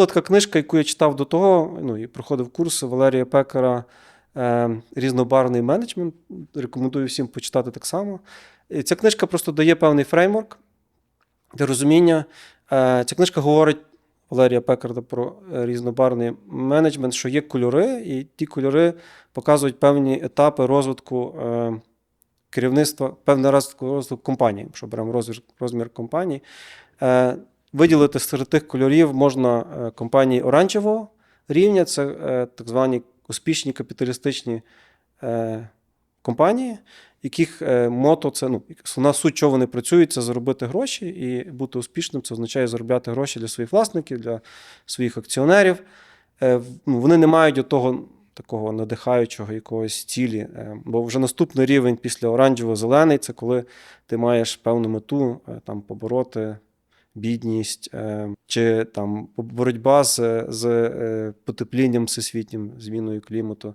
була така книжка, яку я читав до того, ну і проходив курси Валерія Пекара е, Різнобарний менеджмент. Рекомендую всім почитати так само. І ця книжка просто дає певний фреймворк для розуміння. Е, ця книжка говорить Валерія Пекарда про е, різнобарний менеджмент, що є кольори, і ті кольори показують певні етапи розвитку керівництва, певний розвитку, розвитку компанії, якщо беремо розмір, розмір компанії. Виділити серед тих кольорів можна е, компанії оранжевого рівня, це е, так звані успішні капіталістичні е, компанії, яких мото це ну, основна суть, чого вони працюють, це заробити гроші і бути успішним. Це означає заробляти гроші для своїх власників, для своїх акціонерів. Ну, вони не мають того такого надихаючого якогось цілі. Бо вже наступний рівень після оранжево-зелений це коли ти маєш певну мету там побороти бідність, е, чи там боротьба з, з е, потеплінням всесвітнім, зміною клімату.